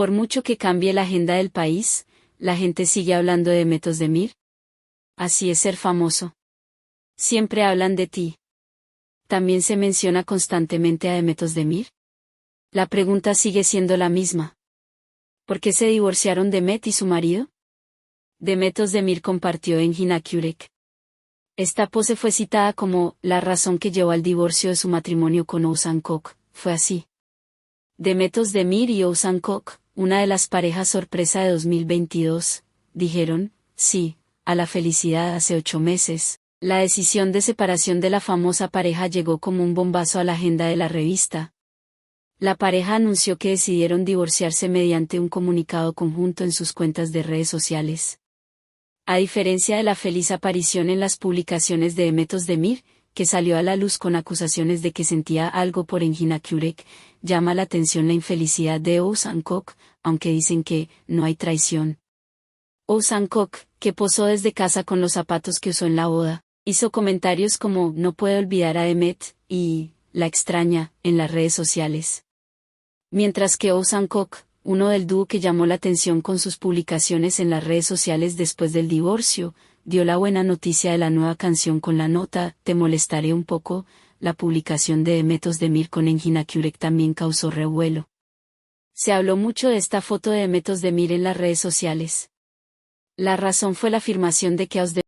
Por mucho que cambie la agenda del país, la gente sigue hablando de Metos de Mir. Así es ser famoso. Siempre hablan de ti. También se menciona constantemente a Demetos de Mir. La pregunta sigue siendo la misma. ¿Por qué se divorciaron Demet y su marido? Demetos de Mir compartió en Hinakurek. Esta pose fue citada como la razón que llevó al divorcio de su matrimonio con Oussan Kok. Fue así. Demetos de Mir y Oussan Kok, una de las parejas sorpresa de 2022, dijeron, sí, a la felicidad hace ocho meses. La decisión de separación de la famosa pareja llegó como un bombazo a la agenda de la revista. La pareja anunció que decidieron divorciarse mediante un comunicado conjunto en sus cuentas de redes sociales. A diferencia de la feliz aparición en las publicaciones de Emetos Demir, que salió a la luz con acusaciones de que sentía algo por Engina Kurek, llama la atención la infelicidad de Oh Kok, aunque dicen que no hay traición. Oh Kok, que posó desde casa con los zapatos que usó en la boda, hizo comentarios como no puede olvidar a Emmet y la extraña en las redes sociales. Mientras que Oh Kok, uno del dúo que llamó la atención con sus publicaciones en las redes sociales después del divorcio, dio la buena noticia de la nueva canción con la nota Te molestaré un poco, la publicación de Emetos de Mir con Engina Kurek también causó revuelo. Se habló mucho de esta foto de Emetos de Mir en las redes sociales. La razón fue la afirmación de que Aus de